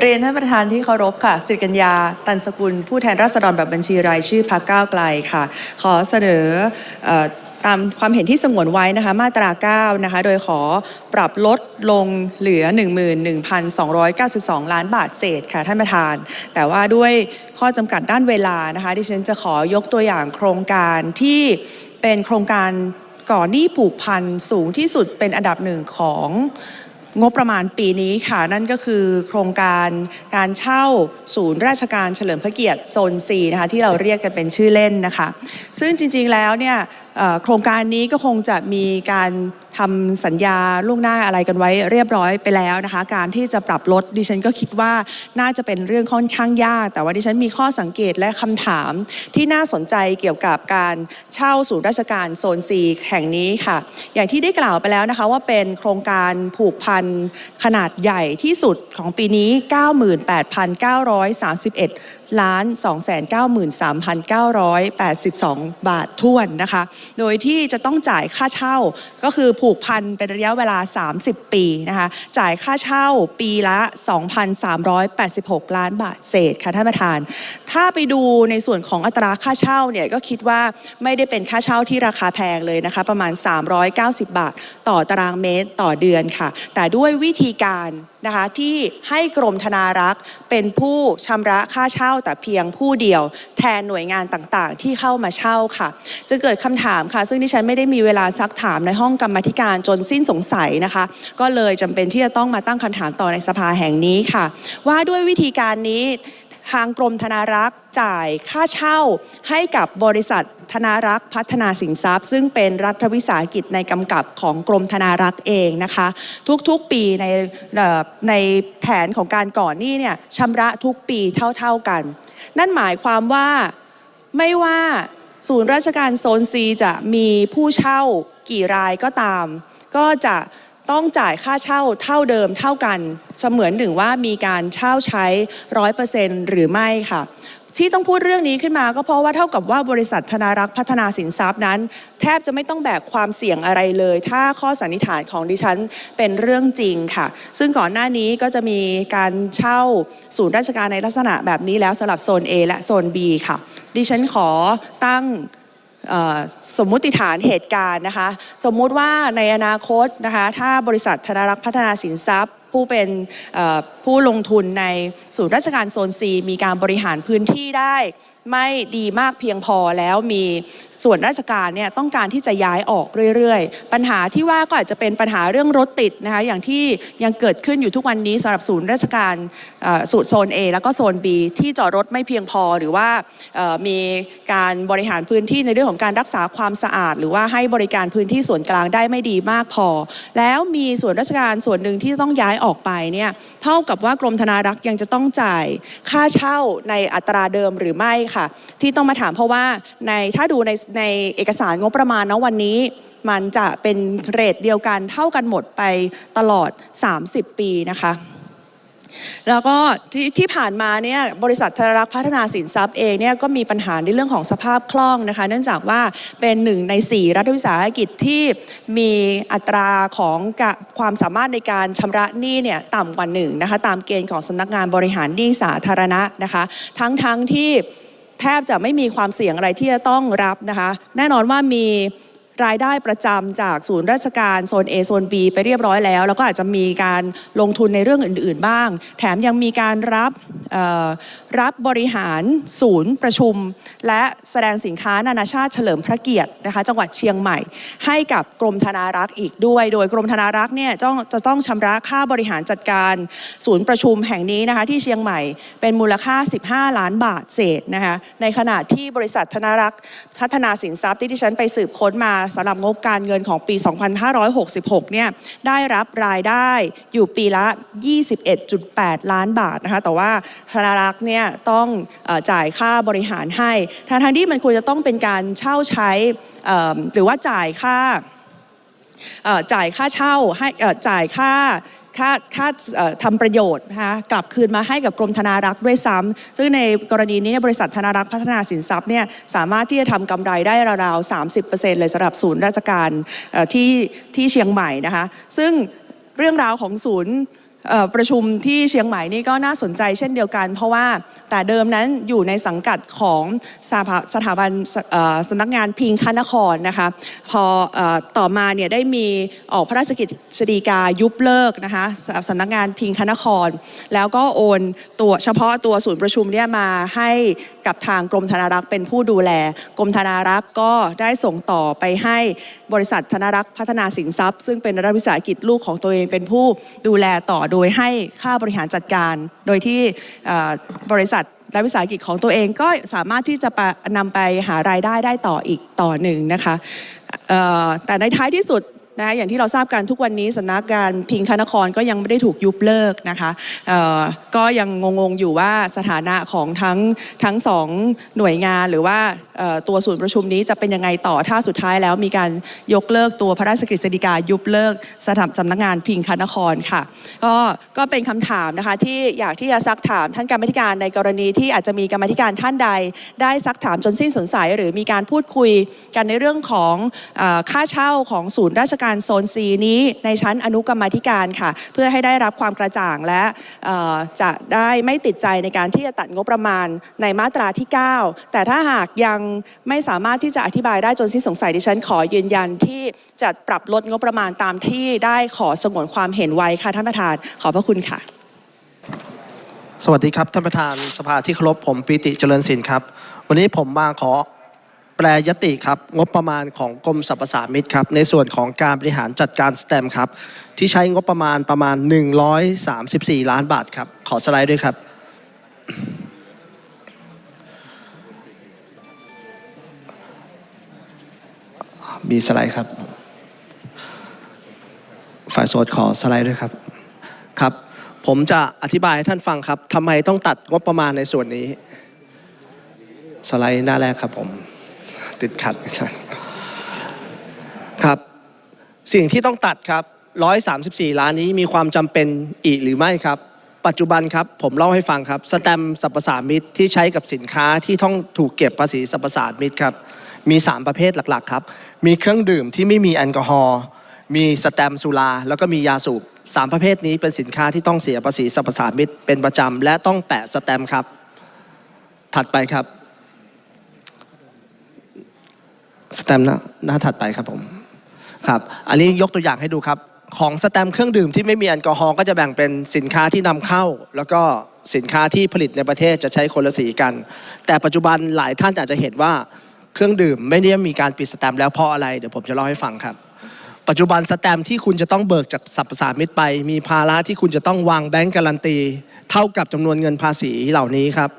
เรียนท่านประธานที่เคารพค่ะสิริกัญญา ตันสกุล ผู้แทนราษฎรแบบบัญชีรายชื่อพรรคก้าวไกลค่ะ ขอเสนอตามความเห็นที่สงวนไว้นะคะมาตรา 9 นะคะ โดยขอปรับลดลงเหลือ 11,292 ล้านบาทเศษค่ะท่านประธาน แต่ว่าด้วยข้อจำกัดด้านเวลานะคะ ดิฉันจะขอยกตัวอย่างโครงการที่เป็นโครงการก่อหนี้ผูกพันสูงที่สุดเป็นอันดับหนึ่งของ งบประมาณปีนี้ค่ะ นั่นก็คือโครงการการเช่าศูนย์ราชการเฉลิมพระเกียรติโซน4นะคะที่เราเรียกกันเป็นชื่อเล่นนะคะ ซึ่งจริงๆแล้วเนี่ย โครงการนี้ก็คงจะมีการทำสัญญาล่วงหน้าอะไรกันไว้เรียบร้อยไปแล้วนะคะ การที่จะปรับลดดิฉันก็คิดว่าน่าจะเป็นเรื่องค่อนข้างยาก แต่ว่าดิฉันมีข้อสังเกตและคำถามที่น่าสนใจเกี่ยวกับการเช่าศูนย์ราชการโซน4แห่งนี้ค่ะ อย่างที่ได้กล่าวไปแล้วนะคะว่าเป็นโครงการผูกพันขนาดใหญ่ที่สุดของปีนี้ 98,931 ล้าน293,982 บาทท้วนนะคะ โดยที่จะต้องจ่ายค่าเช่าก็คือผูกพันเป็นระยะเวลา 30 ปีนะคะ จ่ายค่าเช่าปีละ 2,386 ล้านบาทเศษค่ะท่านประธาน ถ้าไปดูในส่วนของอัตราค่าเช่าเนี่ยก็คิดว่าไม่ได้เป็นค่าเช่าที่ราคาแพงเลยนะคะ ประมาณ 390 บาท ต่อตารางเมตรต่อเดือนค่ะ แต่ด้วยวิธีการ นะคะที่ให้กรมธนารักษ์เป็นผู้ชำระค่าเช่าแต่เพียงผู้เดียว แทนหน่วยงานต่างๆ ที่เข้ามาเช่าค่ะจะเกิดคำถามค่ะ ซึ่งดิฉันไม่ได้มีเวลาซักถามในห้องกรรมธิการจนสิ้นสงสัยนะคะ ก็เลยจำเป็นที่จะต้องมาตั้งคำถามต่อในสภาแห่งนี้ค่ะ ว่าด้วยวิธีการนี้ทางกรมธนารักษ์ จ่ายค่าเช่าให้กับบริษัทธนารักษ์พัฒนาสินทรัพย์ ซึ่งเป็นรัฐวิสาหกิจในกำกับของกรมธนารักษ์เองนะคะ ทุกๆปีในในแผนของการก่อนหนี้เนี่ยชำระทุกปีเท่าๆกัน นั่นหมายความว่าไม่ว่าศูนย์ราชการโซนซีจะมีผู้เช่ากี่รายก็ตาม ก็จะต้องจ่ายค่าเช่าเท่าเดิมเท่ากัน เสมือนหนึ่งว่ามีการเช่าใช้ร้อยเปอร์เซ็นต์หรือไม่ค่ะ ที่ต้องพูดเรื่องนี้ขึ้นมาก็เพราะว่าเท่ากับว่าบริษัทธนารักษ์พัฒนาสินทรัพย์นั้น แทบจะไม่ต้องแบกความเสี่ยงอะไรเลย ถ้าข้อสันนิษฐานของดิฉันเป็นเรื่องจริงค่ะ ซึ่งก่อนหน้านี้ก็จะมีการเช่าศูนย์ราชการในลักษณะแบบนี้แล้วสำหรับโซน A และโซน B ค่ะ ดิฉันขอตั้งสมมุติฐานเหตุการณ์นะคะ สมมุติว่าในอนาคตนะคะถ้าบริษัทธนารักษ์พัฒนาสินทรัพย์ผู้เป็น ผู้ลงทุนในศูนย์ราชการโซน C มีการบริหารพื้นที่ได้ไม่ดีมากเพียงพอแล้วมีส่วนราชการเนี่ยต้องการที่จะย้ายออกเรื่อยๆ ปัญหาที่ว่าก็อาจจะเป็นปัญหาเรื่องรถติดนะคะอย่างที่ยังเกิดขึ้นอยู่ทุกวันนี้สำหรับศูนย์ราชการสูตรโซน A แล้วก็โซน B ที่จอดรถไม่เพียงพอหรือว่ามีการบริหารพื้นที่ในเรื่องของการรักษาความสะอาด หรือว่าให้บริการพื้นที่ส่วนกลางได้ไม่ดีมากพอ แล้วมีส่วนราชการส่วนหนึ่งที่ต้องย้ายออกไปเนี่ยเท่ากับว่ากรมธนารักษ์ยังจะต้องจ่ายค่าเช่าในอัตราเดิมหรือไม่ค่ะ ที่ต้องมาถามเพราะว่าในถ้าดูในในเอกสารงบประมาณนะวันนี้มันจะเป็นเรทเดียวกันเท่ากันหมดไปตลอด 30 ปีนะคะ แล้วก็ที่ที่ผ่านมาเนี่ยบริษัทธนรักพัฒนาสินทรัพย์เองเนี่ยก็มีปัญหาในเรื่องของสภาพคล่องนะคะ เนื่องจากว่าเป็นหนึ่งใน 4 รัฐวิสาหกิจที่มีอัตราของความสามารถในการชำระหนี้เนี่ยต่ำกว่าหนึ่งนะคะตามเกณฑ์ของสำนักงานบริหารหนี้สาธารณะนะคะ ทั้งทั้งที่แทบจะไม่มีความเสี่ยงอะไรที่จะต้องรับนะคะ แน่นอนว่ามี รายได้ประจำจากศูนย์ราชการโซน A โซน B ไปเรียบร้อยแล้ว แล้วก็อาจจะมีการลงทุนในเรื่องอื่น ๆ บ้าง แถมยังมีการรับรับบริหารศูนย์ประชุม และแสดงสินค้านานาชาติเฉลิมพระเกียรตินะคะจังหวัดเชียงใหม่ ให้กับกรมธนารักษ์อีกด้วย โดยกรมธนารักษ์เนี่ยจะจะต้องชำระค่าบริหารจัดการศูนย์ประชุมแห่งนี้นะคะที่เชียงใหม่เป็นมูลค่า 15 ล้านบาทเศษนะคะในขณะที่บริษัทธนารักษ์พัฒนาสินทรัพย์ที่ที่ฉันไปสืบค้นมาสำหรับงบการเงินของปี 2566 เนี่ยได้รับรายได้อยู่ปีละ 21.8 ล้านบาทนะคะแต่ว่าธนารักษ์เนี่ยต้องอจ่ายค่าบริหารให้ทางทางที่มันควรจะต้องเป็นการเช่าใช้หรือว่าจ่ายค่าจ่ายค่าเช่าให้จ่ายค่า ค่าค่าทำประโยชน์นะคะกลับคืนมาให้กับกรมธนารักษ์ด้วยซ้ำซึ่งในกรณีนี้บริษัทธนารักษ์พัฒนาสินทรัพย์เนี่ยสามารถที่จะทำกำไรได้ราวๆ 30%เลยสำหรับศูนย์ราชการที่ที่เชียงใหม่นะคะซึ่งเรื่องราวของศูนย์ ประชุมที่เชียงใหม่นี่ก็น่าสนใจเช่นเดียวกัน เพราะว่าแต่เดิมนั้นอยู่ในสังกัดของสถาสถาบันสำนักงานพิงคานครนะคะพอออต่อมาเนี่ยได้มีออกพระราชกิจสีกายุบเลิกนะคะสสำนักงานพิงคานคร แล้วก็โอนตัวเฉพาะตัวศูนย์ประชุมเนี่ยมาให้ กับทางกรมธนารักษ์เป็นผู้ดูแล กรมธนารักษ์ก็ได้ส่งต่อไปให้บริษัทธนารักษ์พัฒนาสินทรัพย์ ซึ่งเป็นรัฐวิสาหกิจลูกของตัวเองเป็นผู้ดูแลต่อโดยให้ค่าบริหารจัดการ โดยที่บริษัทรัฐวิสาหกิจของตัวเองก็สามารถที่จะไปนำไปหารายได้ได้ต่ออีกต่อหนึ่งนะคะแต่ในท้ายที่สุด นะอย่างที่เราทราบกันทุกวันนี้สำนักงานพิงคานครก็ยังไม่ได้ถูกยุบเลิกนะคะก็ยังงงๆอยู่ว่าสถานะของทั้งทั้งสองหน่วยงานหรือว่าตัวศูนย์ประชุมนี้จะเป็นยังไงต่อถ้าสุดท้ายแล้วมีการยกเลิกตัวพระราชกฤษฎีกายุบเลิกสถานสำนักงานพิงคานครค่ะก็ก็เป็นคำถามนะคะที่อยากที่จะซักถามท่านกรรมธิการในกรณีที่อาจจะมีกรรมธิการท่านใด ได้ซักถามจนสิ้นสงสัยหรือมีการพูดคุยกันในเรื่องของอค่าเช่าของศูนย์ราชการโซนซีนี้ในชั้นอนุกรรมธิการค่ะ เพื่อให้ได้รับความกระจ่างและจะได้ไม่ติดใจในการที่จะตัดงบประมาณในมาตราที่ 9 แต่ถ้าหากยังไม่สามารถที่จะอธิบายได้จนสิ้นสงสัยดิฉันขอยืนยันที่จะปรับลดงบประมาณตามที่ได้ขอสงวนความเห็นไว้ค่ะท่านประธานขอบพระคุณค่ะ สวัสดีครับท่านประธานสภาที่เคารพผมปีติเจริญสินครับ วันนี้ผมมาขอ แปรยติครับงบประมาณของกรมสรรพสามิตครับในส่วนของการบริหารจัดการสแตมครับที่ใช้งบประมาณประมาณ 134 ล้านบาทครับขอสไลด์ด้วยครับมีสไลด์ครับ ฝ่ายโสดขอสไลด์ด้วยครับครับ ผมจะอธิบายให้ท่านฟังครับทำไมต้องตัดงบประมาณในส่วนนี้ สไลด์หน้าแรกครับผม ติดขัดครับ สิ่งที่ต้องตัดครับ 134 ล้านนี้มีความจำเป็นอีกหรือไม่ครับ ปัจจุบันครับ ผมเล่าให้ฟังครับ สแตมป์สรรพสามิตที่ใช้กับสินค้าที่ต้องถูกเก็บภาษีสรรพสามิตครับมี 3 ประเภทหลัก ๆ ครับ มีเครื่องดื่มที่ไม่มีแอลกอฮอล์ มีสแตมป์สุรา แล้วก็มียาสูบสามประเภทนี้เป็นสินค้าที่ต้องเสียภาษีสรรพสามิตเป็นประจำ และต้องแปะสแตมป์ครับ ถัดไปครับ สแตมป์หน้าหน้าถัดไปครับผมครับอันนี้ยกตัวอย่างให้ดูครับ ของสแตมป์เครื่องดื่มที่ไม่มีแอลกอฮอล์ก็จะแบ่งเป็นสินค้าที่นำเข้า แล้วก็สินค้าที่ผลิตในประเทศจะใช้คนละสีกัน แต่ปัจจุบันหลายท่านอาจจะเห็นว่าเครื่องดื่มไม่ได้มีการปิดสแตมป์แล้วเพราะอะไรเดี๋ยวผมจะเล่าให้ฟังครับ ปัจจุบันสแตมป์ที่คุณจะต้องเบิกจากสรรพสามิตไป มีภาระที่คุณจะต้องวางแบงก์การันตี เท่ากับจำนวนเงินภาษีเหล่านี้ครับ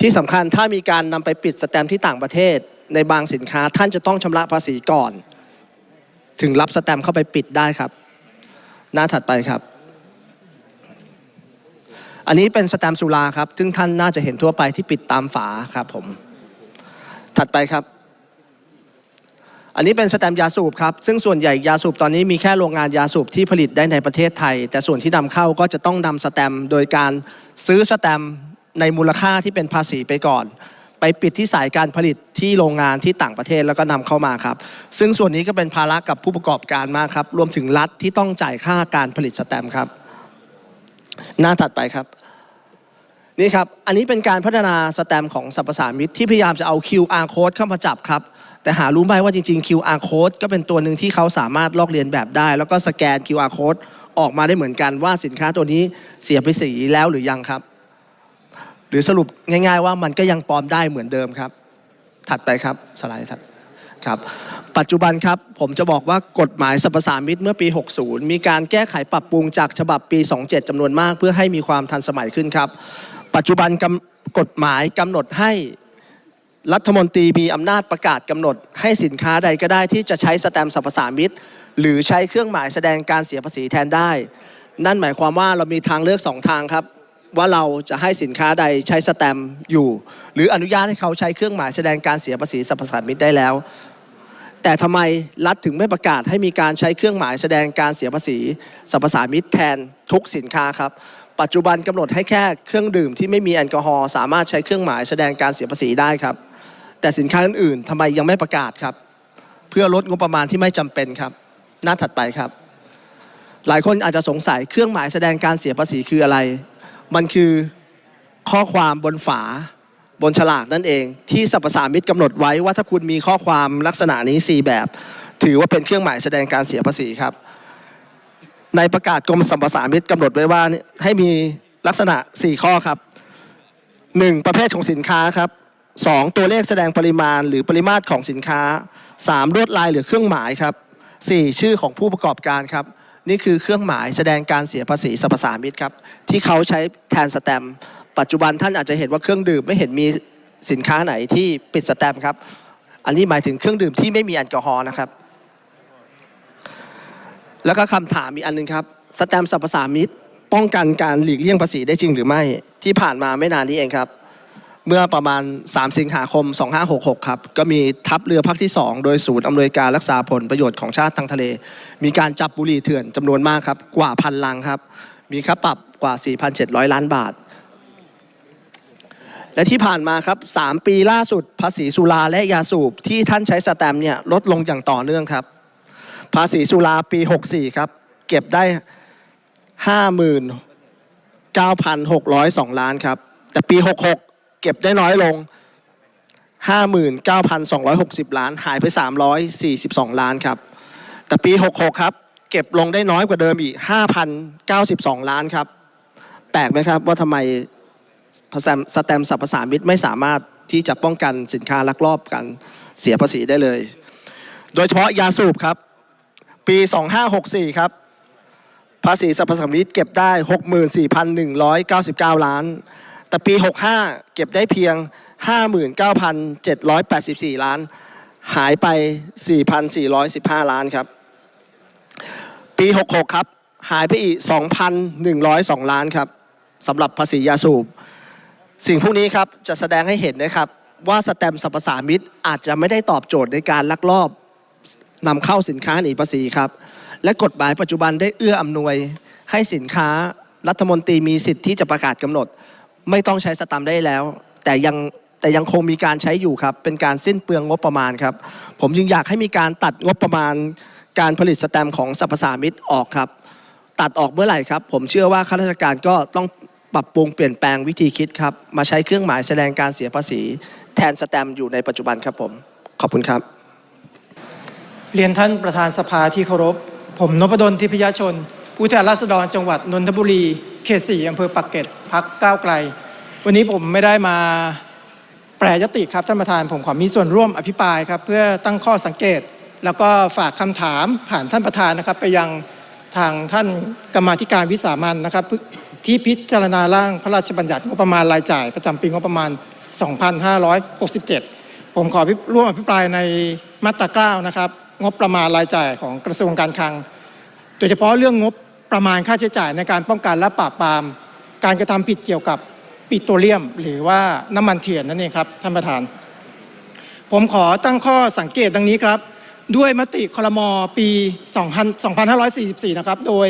ที่สำคัญถ้ามีการนำไปปิดสแตมป์ที่ต่างประเทศ ในบางสินค้าท่านจะต้องชำระภาษีก่อน ถึงรับสแตมเข้าไปปิดได้ครับ หน้าถัดไปครับ อันนี้เป็นสแตมสุราครับ ซึ่งท่านน่าจะเห็นทั่วไปที่ปิดตามฝาครับผม ถัดไปครับ อันนี้เป็นสแตมยาสูบครับ ซึ่งส่วนใหญ่ยาสูบตอนนี้มีแค่โรงงานยาสูบที่ผลิตได้ในประเทศไทย แต่ส่วนที่นำเข้าก็จะต้องนำสแตมโดยการซื้อสแตมในมูลค่าที่เป็นภาษีไปก่อน ไปปิดที่สายการผลิตที่โรงงานที่ต่างประเทศแล้วก็นำเข้ามาครับ ซึ่งส่วนนี้ก็เป็นภาระกับผู้ประกอบการมากครับ รวมถึงรัฐที่ต้องจ่ายค่าการผลิตสแตมป์ครับ หน้าถัดไปครับนี่ครับ อันนี้เป็นการพัฒนาสแตมป์ของสรรพสามิตที่พยายามจะเอา QR code เข้ามาจับครับ แต่หารู้ไหมว่าจริง ๆ QR code ก็เป็นตัวหนึ่งที่เขาสามารถลอกเลียนแบบได้ แล้วก็สแกน QR code ออกมาได้เหมือนกันว่าสินค้าตัวนี้เสียภาษีแล้วหรือยังครับ รือสรุปง่าย ๆ ว่ามันก็ยังปลอมได้เหมือนเดิมครับ ถัดไปครับสไลด์ถัดครับปัจจุบันครับผมจะบอกว่ากฎหมายสรรพสามิตเมื่อปี 60 มีการแก้ไขปรับปรุงจากฉบับปี 27จำนวนมาก เพื่อให้มีความทันสมัยขึ้นครับ ปัจจุบันกฎหมายกำหนดให้รัฐมนตรีมีอำนาจประกาศกำหนด ให้สินค้าใดก็ได้ที่จะใช้สแตมป์สรรพสามิตหรือใช้เครื่องหมายแสดงการเสียภาษีแทนได้ นั่นหมายความว่าเรามีทางเลือกสองทางครับ ว่าเราจะให้สินค้าใดใช้สแตมป์อยู่ หรืออนุญาตให้เขาใช้เครื่องหมายแสดงการเสียภาษีสรรพสามิตได้แล้ว แต่ทำไมรัฐถึงไม่ประกาศให้มีการใช้เครื่องหมายแสดงการเสียภาษีสรรพสามิตแทนทุกสินค้าครับ ปัจจุบันกำหนดให้แค่เครื่องดื่มที่ไม่มีแอลกอฮอล์สามารถใช้เครื่องหมายแสดงการเสียภาษีได้ครับ แต่สินค้าอื่นๆทำไมยังไม่ประกาศครับ เพื่อลดงบประมาณที่ไม่จำเป็นครับ หน้าถัดไปครับ หลายคนอาจจะสงสัยเครื่องหมายแสดงการเสียภาษีคืออะไร มันคือข้อความบนฝาบนฉลากนั่นเอง ที่สรรพสามิตกำหนดไว้ว่าถ้าคุณมีข้อความลักษณะนี้ 4 แบบ ถือว่าเป็นเครื่องหมายแสดงการเสียภาษีครับ ในประกาศกรมสรรพสามิตกำหนดไว้ว่าให้มีลักษณะ 4 ข้อครับ 1. ประเภทของสินค้าครับ 2. ตัวเลขแสดงปริมาณ หรือปริมาตรของสินค้า 3. ลวดลายหรือเครื่องหมายครับ 4. ชื่อของผู้ประกอบการครับ นี่คือเครื่องหมายแสดงการเสียภาษีสรรพสามิตครับ ที่เขาใช้แทนสแตมป์ปัจจุบันท่านอาจจะเห็นว่าเครื่องดื่มไม่เห็นมีสินค้าไหนที่ปิดสแตมป์ครับ อันนี้หมายถึงเครื่องดื่มที่ไม่มีแอลกอฮอล์นะครับ แล้วก็คำถามอีกอันหนึงครับสแตมป์สรรพสามิตป้องกันการหลีกเลี่ยงภาษีได้จริงหรือไม่ที่ผ่านมาไม่นานนี้เองครับ เมื่อประมาณ 3 สิงหาคม 2566 ครับ ก็มีทัพเรือภาคที่ 2 โดยศูนย์อำนวยการรักษาผลประโยชน์ของชาติทางทะเล มีการจับบุหรี่เถื่อนจำนวนมากครับ กว่าพันลังครับ มีค่าปรับกว่า 4,700 ล้านบาท และที่ผ่านมาครับ 3 ปีล่าสุดภาษีสุราและยาสูบที่ท่านใช้สแตมป์เนี่ยลดลงอย่างต่อเนื่องครับ ภาษีสุราปี 64 ครับ เก็บได้ 59,602 ล้านครับ แต่ปี 66 เก็บได้น้อยลง 59,260 ล้าน หายไป 342 ล้านครับ แต่ปี 66 ครับ เก็บลงได้น้อยกว่าเดิมอีก 5,092 ล้านครับ แปลกไหมครับว่าทำไมสแตมสรรพสามิตไม่สามารถที่จะป้องกันสินค้าลักลอบกันเสียภาษีได้เลย โดยเฉพาะยาสูบครับ ปี 2564 ครับ ภาษีสรรพสามิตเก็บได้ 64,199 ล้าน แต่ปี 65 เก็บได้เพียง 59,784 ล้าน หายไป 4,415 ล้านครับ ปี 66 ครับ หายไปอีก 2,102 ล้านครับสำหรับภาษียาสูบ สิ่งพวกนี้ครับจะแสดงให้เห็นนะครับ ว่าสแตมป์สรรพสามิตอาจจะไม่ได้ตอบโจทย์ในการลักลอบนำเข้าสินค้าหนีภาษีครับ และกฎหมายปัจจุบันได้เอื้ออำนวยให้สินค้ารัฐมนตรีมีสิทธิ์ที่จะประกาศกำหนด ไม่ต้องใช้สแตมได้แล้ว แต่ยังแต่ยังคงมีการใช้อยู่ครับ เป็นการสิ้นเปลืองงบประมาณครับ ผมจึงอยากให้มีการตัดงบประมาณ การผลิตสแตมของสรรพสามิตออกครับ ตัดออกเมื่อไหร่ครับ ผมเชื่อว่าข้าราชการก็ต้องปรับปรุงเปลี่ยนแปลงวิธีคิดครับ มาใช้เครื่องหมายแสดงการเสียภาษี แทนสแตมอยู่ในปัจจุบันครับผม ขอบคุณครับ เรียนท่านประธานสภาที่เคารพ ผมนพดลทิพยชน ผู้แทนราษฎรจังหวัดนนทบุรี เขตสี่อำเภอปักเกร็ดพักก้าวไกล วันนี้ผมไม่ได้มาแปรยติครับท่านประธานผมขอมีส่วนร่วมอภิปรายครับเพื่อตั้งข้อสังเกต แล้วก็ฝากคำถามผ่านท่านประธานนะครับ ไปยังทางท่านกรรมาธิการวิสามันนะครับ ที่พิจารณาร่างพระราชบัญญัติงบประมาณรายจ่าย ประจำปีงบประมาณ 2567 ผมขอร่วมอภิปรายในมาตราเก้านะครับงบประมาณรายจ่ายของกระทรวงการคลัง โดยเฉพาะเรื่องงบ ประมาณค่าใช้จ่ายในการป้องกันและปราบปราม การกระทำผิดเกี่ยวกับปิโตรเลียม หรือว่าน้ำมันเถื่อนนั่นเองครับท่านประธาน ผมขอตั้งข้อสังเกตดังนี้ครับ ด้วยมติคลมปี2000 2544 นะครับ โดย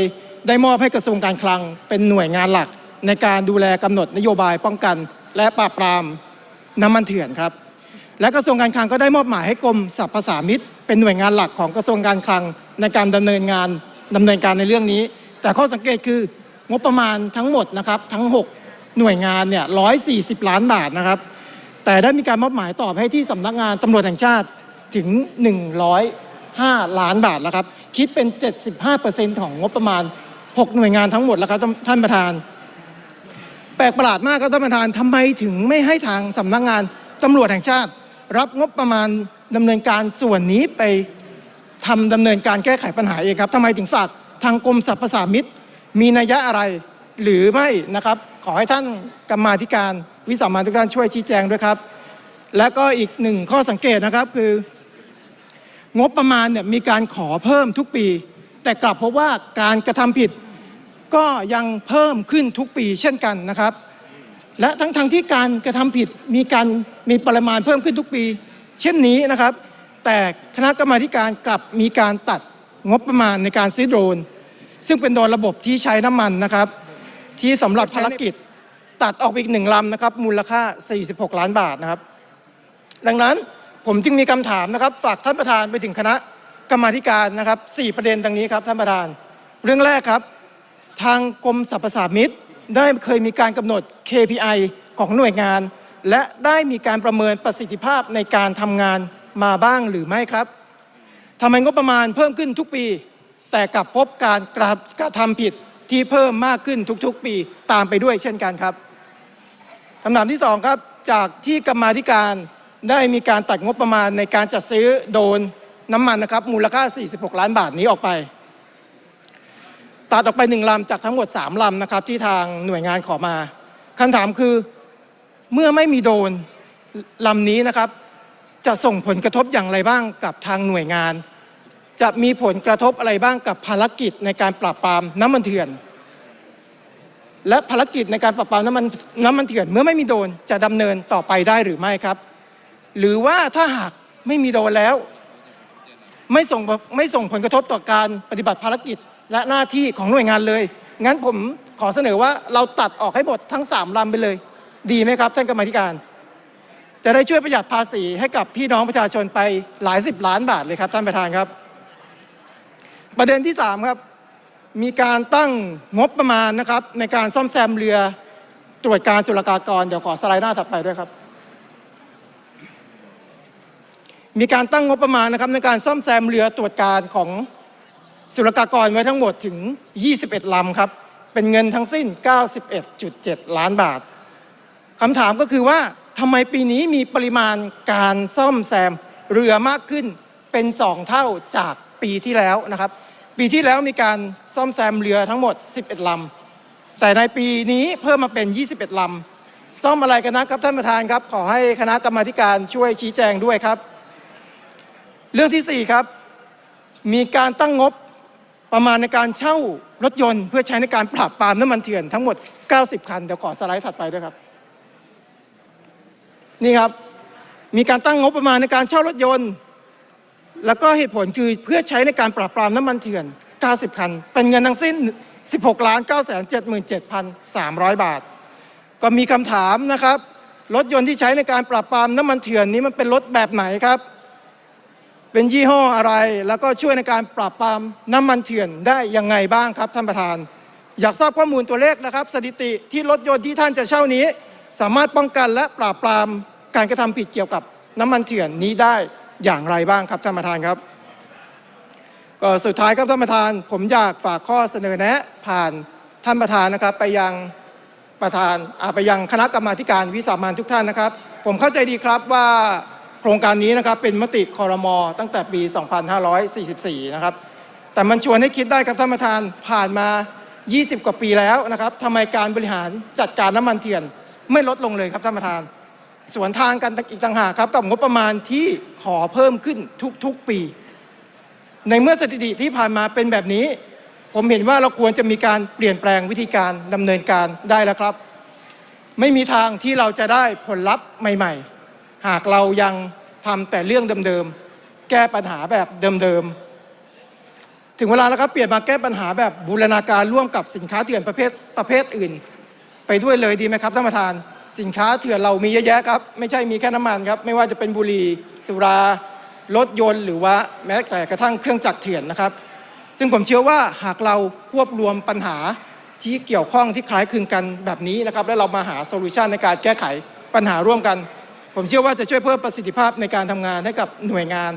ได้มอบให้กระทรวงการคลังเป็นหน่วยงานหลัก ในการดูแลกำหนดนโยบายป้องกัน และปราบปรามน้ำมันเถื่อนครับ และกระทรวงการคลังก็ได้มอบหมายให้กรมสรรพสามิตเป็นหน่วยงานหลักของกระทรวงการคลังในการดำเนินงานดำเนินการในเรื่องนี้ แต่ข้อสังเกตคืองบประมาณทั้งหมดนะครับทั้ง 6 หน่วยงานเนี่ย140ล้านบาทนะครับ แต่ได้มีการมอบหมายตอบให้ที่สำนักงานตำรวจแห่งชาติถึง 105 ล้านบาทแล้วครับ คิดเป็น 75%ของงบประมาณ 6 หน่วยงานทั้งหมดแล้วครับท่านประธาน แปลกประหลาดมากครับท่านประธานทำไมถึงไม่ให้ทางสำนักงานตำรวจแห่งชาติ รับงบประมาณดำเนินการส่วนนี้ไปทำดำเนินการแก้ไขปัญหาเองครับทำไมถึงฝาก ทางกรมสรรพสามิตมีนัยยะอะไร หรือไม่นะครับ ขอให้ท่านกรรมาธิการวิสามันทุกท่านช่วยชี้แจงด้วยครับ และก็อีกหนึ่งข้อสังเกตนะครับคือ งบประมาณเนี่ยมีการขอเพิ่มทุกปี แต่กลับพบว่าการกระทำผิดก็ยังเพิ่มขึ้นทุกปีเช่นกันนะครับ และทั้งทงๆที่การกระทำผิดมีการมีปริมาณเพิ่มขึ้นทุกปี เช่นนี้นะครับ แต่คณะกรรมาธิการกลับมีการตัดงบประมาณในการซื้อโดรน ซึ่งเป็นโดรนระบบที่ใช้น้ำมันนะครับ ที่สำหรับภารกิจตัดออกอีกหนึ่งลำนะครับ มูลค่า 46 ล้านบาทนะครับ ดังนั้นผมจึงมีคำถามนะครับ ฝากท่านประธานไปถึงคณะกรรมาการนะครับสี่ประเด็นดังนี้ครับท่านประธาน เรื่องแรกครับ ทางกรมสรรพสามิตได้เคยมีการกำหนด KPI ของหน่วยงาน และได้มีการประเมินประสิทธิภาพในการทำงานมาบ้างหรือไม่ครับทำไมงบประมาณเพิ่มขึ้นทุกปี แต่กลับพบการกระกระทำผิดที่เพิ่มมากขึ้นทุกๆ ปีตามไปด้วยเช่นกันครับคำถามที่สองครับจากที่กรรมาธิการได้มีการตัดงบประมาณในการจัดซื้อโดนน้ำมันนะครับมูลค่า 46 ล้านบาทนี้ออกไป ตัดออกไปหนึ่งลำจากทั้งหมด 3ลำนะครับที่ทางหน่วยงานขอมาคำถามคือเมื่อไม่มีโดนลำนี้นะครับ จะส่งผลกระทบอย่างไรบ้างกับทางหน่วยงาน จะมีผลกระทบอะไรบ้างกับภารกิจในการปราบปรามน้ำมันเถื่อน และภารกิจในการปราบปรามน้ำมันน้ำมันเถื่อนเมื่อไม่มีโดนจะดำเนินต่อไปได้หรือไม่ครับ หรือว่าถ้าหากไม่มีโดนแล้ว ไม่ส่งไม่ส่งผลกระทบต่อการปฏิบัติภารกิจและหน้าที่ของหน่วยงานเลย งั้นผมขอเสนอว่าเราตัดออกให้หมดทั้ง3ลำไปเลย ดีไหมครับ ท่านกรรมธิการ จะได้ช่วยประหยัดภาษีให้กับพี่น้องประชาชนไปหลายสิบล้านบาทเลยครับท่านประธานครับ ประเด็นที่ 3 ครับ มีการตั้งงบประมาณนะครับ ในการซ่อมแซมเรือตรวจการสุลกากร เดี๋ยวขอสไลด์หน้าถัดไปด้วยครับ มีการตั้งงบประมาณนะครับ ในการซ่อมแซมเรือตรวจการของสุลกากรไว้ทั้งหมดถึง 21 ลำครับ เป็นเงินทั้งสิ้น 91.7 ล้านบาทคำถามก็คือว่าทำไมปีนี้มีปริมาณการซ่อมแซมเรือมากขึ้นเป็น 2 เท่าจากปีที่แล้วนะครับ ปีที่แล้วมีการซ่อมแซมเรือทั้งหมด 11ลำแต่ในปีนี้เพิ่มมาเป็น 21ลำซ่อมอะไรกันนะครับท่านประธานครับ ขอให้คณะกรรมาการช่วยชี้แจงด้วยครับ เรื่องที่ 4 ครับ มีการตั้งงบประมาณในการเช่ารถยนต์ เพื่อใช้ในการปราบปรามน้ำมันเถื่อนทั้งหมด 90 คัน เดี๋ยวขอสไลด์ถัดไปด้วยครับ นี่ครับ มีการตั้งงบประมาณในการเช่ารถยนต์ แล้วก็เหตุผลคือเพื่อใช้ในการปราบปรามน้ำมันเถื่อน 90 คัน เป็นเงินทั้งสิ้น 16ล้าน9 7 7 300 บาท ก็มีคำถามนะครับ รถยนต์ที่ใช้ในการปราบปรามน้ำมันเถื่อนนี้มันเป็นรถแบบไหนครับ เป็นยี่ห้ออะไร แล้วก็ช่วยในการปราบปรามน้ำมันเถื่อนได้ยังไงบ้างครับท่านประธาน อยากทราบข้อมูลตัวเลขนะครับ สถิติที่รถยนต์ที่ท่านจะเช่านี้ สามารถป้องกันและปราบปรามการกระทำผิดเกี่ยวกับน้ำมันเถื่อนนี้ได้ อย่างไรบ้างครับท่านประธานครับก็สุดท้ายครับท่านประธาน ผมอยากฝากข้อเสนอแนะผ่านท่านประธานนะครับไปยังประธานอาไปยังคณะกรรมาการวิสามันทุกท่านนะครับ ผมเข้าใจดีครับว่าโครงการนี้นะครับเป็นมติคอรมอตั้งแต่ปี 2544 นะครับ แต่มันชวนให้คิดได้ครับท่านประธานผ่านมา 20 กว่าปีแล้วนะครับทำไมการบริหารจัดการน้ำมันเถื่อนไม่ลดลงเลยครับท่านประธาน สวนทางกันอีกต่างหากครับกับงบประมาณที่ขอเพิ่มขึ้นทุกๆปี ในเมื่อสถิติที่ผ่านมาเป็นแบบนี้ ผมเห็นว่าเราควรจะมีการเปลี่ยนแปลงวิธีการดำเนินการได้แล้วครับ ไม่มีทางที่เราจะได้ผลลัพธ์ใหม่ ๆ หากเรายังทำแต่เรื่องเดิมๆแก้ปัญหาแบบเดิมๆถึงเวลาแล้วครับเปลี่ยนมาแก้ปัญหาแบบบูรณาการร่วมกับสินค้าเถื่อนประเภทประเภทอื่น ไปด้วยเลยดีไหมครับท่านประธาน สินค้าเถื่อนเรามีเยอะแยะครับ ไม่ใช่มีแค่น้ำมันครับ ไม่ว่าจะเป็นบุหรี่สุรารถยนต์หรือว่าแม้แต่กระทั่งเครื่องจักรเถื่อนนะครับ ซึ่งผมเชื่อว่าหากเราควบรวมปัญหาที่เกี่ยวข้องที่คล้ายคลึงกันแบบนี้นะครับ แล้วเรามาหาโซลูชันในการแก้ไขปัญหาร่วมกัน ผมเชื่อว่าจะช่วยเพิ่มประสิทธิภาพในการทำงานให้กับหน่วยงาน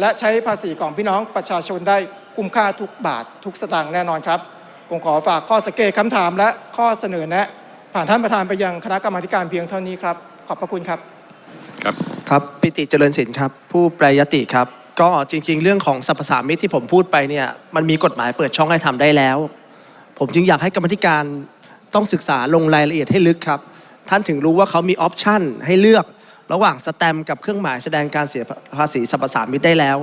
และใช้ภาษีของพี่น้องประชาชนได้คุ้มค่าทุกบาท ทุกสตางค์แน่นอนครับผมขอฝากข้อสังเกตคำถามและข้อเสนอแนะ ผ่านท่านประธานไปยังคณะกรรมาธิการเพียงเท่านี้ครับ ขอบพระคุณครับครับครับปิติเจริญศิลป์ครับ ผู้แปรยติครับ ก็จริง ๆ เรื่องของสรรพสามิตที่ผมพูดไปเนี่ยมันมีกฎหมายเปิดช่องให้ทำได้แล้ว ผมจึงอยากให้กรรมธิการต้องศึกษาลงรายละเอียดให้ลึกครับ ท่านถึงรู้ว่าเขามีออปชันให้เลือกระหว่างสแตมป์กับเครื่องหมายแสดงการเสียภาษีสรรพสามิตได้แล้ว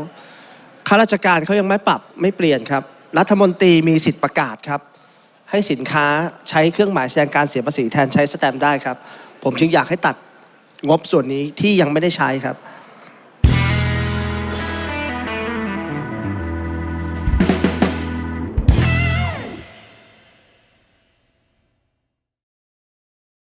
ข้าราชการเขายังไม่ปรับไม่เปลี่ยนครับ รัฐมนตรีมีสิทธิ์ประกาศครับ ให้สินค้าใช้เครื่องหมายแสดงการเสียภาษีแทนใช้สแตมป์ได้ครับ ผมจึงอยากให้ตัดงบส่วนนี้ที่ยังไม่ได้ใช้ครับ